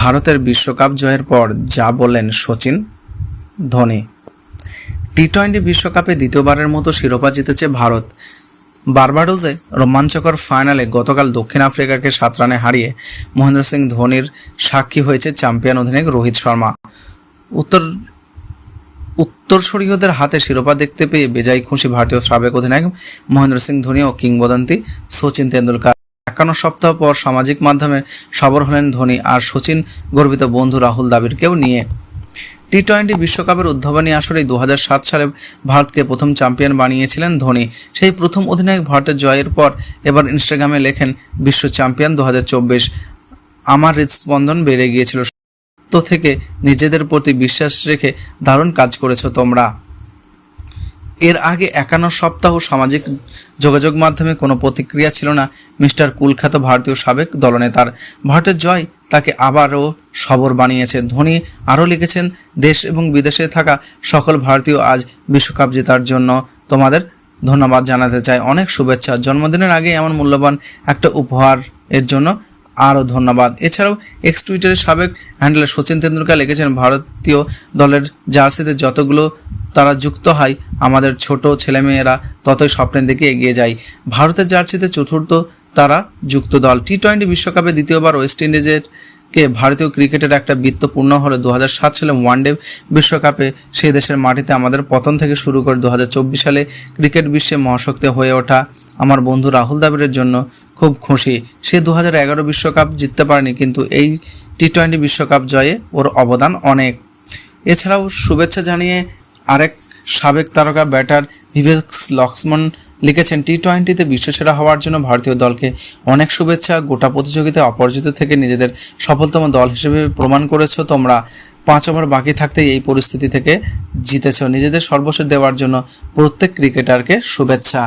ভারতের বিশ্বকাপ জয়ের পর যা বললেন সচিন, ধোনি। টি টোয়েন্টি বিশ্বকাপে দ্বিতীয়বারের মতো শিরোপা জিতেছে ভারত। বারবাডোজে রোমাঞ্চকর ফাইনালে গতকাল দক্ষিণ আফ্রিকাকে সাত রানে হারিয়ে মহেন্দ্র সিং ধোনির সাক্ষী হয়েছে চ্যাম্পিয়ন অধিনায়ক রোহিত শর্মা। উত্তর উত্তরসূরীয়দের হাতে শিরোপা দেখতে পেয়ে বেজায় খুশি ভারতীয় সাবেক অধিনায়ক মহেন্দ্র সিং ধোনি ও কিংবদন্তি সচিন তেন্ডুলকার। একান্ন সপ্তাহ পর সামাজিক মাধ্যমে সবর হলেন ধোনি আর সচিন, গর্বিত বন্ধু রাহুল দ্রাবিড়কেও নিয়ে। টি টোয়েন্টি বিশ্বকাপের উদ্ভাবনী আসরে দু সালে ভারতকে প্রথম চ্যাম্পিয়ন বানিয়েছিলেন ধোনি। সেই প্রথম অধিনায়ক ভারতের জয়ের পর এবার ইনস্টাগ্রামে লেখেন, বিশ্ব চ্যাম্পিয়ন দু হাজার চব্বিশ। আমার হৃদস্পন্দন বেড়ে গিয়েছিল। তো থেকে নিজেদের প্রতি বিশ্বাস রেখে দারুণ কাজ করেছ তোমরা। এর আগে একান্ন সপ্তাহ সামাজিক যোগাযোগ মাধ্যমে কোনো প্রতিক্রিয়া ছিল না। মিস্টার কুলখ্যাত ভারতীয় সাবেক দলনেতার ভারতের জয় তাকে আবারও সবর বানিয়েছে। ধোনি আরও লিখেছেন, দেশ এবং বিদেশে থাকা সকল ভারতীয় আজ বিশ্বকাপ জেতার জন্য তোমাদের ধন্যবাদ জানাতে চাই অনেক শুভেচ্ছা। জন্মদিনের আগে এমন মূল্যবান একটা উপহার এর জন্য আরও ধন্যবাদ। এছাড়াও এক্স টুইটারের সাবেক হ্যান্ডেলে সচিন তেন্ডুলকার লিখেছেন, ভারতীয় দলের জার্সিতে যতগুলো তারা যুক্ত হয়, আমাদের ছোট ছেলেমেয়েরা ততই স্বপ্নের দিকে এগিয়ে যায়। ভারতের জার্সিতে চতুর্থ তারা যুক্ত দল। টি টোয়েন্টি বিশ্বকাপে দ্বিতীয়বার ওয়েস্ট ইন্ডিজের কে ভারতীয় ক্রিকেটের একটা বৃত্ত পূর্ণ হলো দু হাজার সাত সালে ওয়ানডে বিশ্বকাপে সেই দেশের মাটিতে আমাদের পতন থেকে শুরু করে দু হাজার চব্বিশ সালে ক্রিকেট বিশ্বে মহাশক্তি হয়ে ওঠা আমার বন্ধু রাহুল দ্রাবিড়ের জন্য খুব খুশি। সে দু এগারো বিশ্বকাপ জিততে পারেনি, কিন্তু এই টি টোয়েন্টি বিশ্বকাপ জয়ে ওর অবদান অনেক। এছাড়াও শুভেচ্ছা জানিয়ে আরেক সাবেক তারকা ব্যাটার বিবেক লক্ষ্মণ লিখেছেন টি টোয়েন্টিতে বিশ্বসেরা হওয়ার জন্য ভারতীয় দলকে অনেক শুভেচ্ছা, গোটা প্রতিযোগিতায় অপরাজিত থেকে নিজেদের সফলতম দল হিসেবে প্রমাণ করেছ তোমরা। পাঁচ ওভার বাকি থাকতেই এই পরিস্থিতি থেকে জিতেছ। নিজেদের সর্বস্ব দেওয়ার জন্য প্রত্যেক ক্রিকেটারকে শুভেচ্ছা।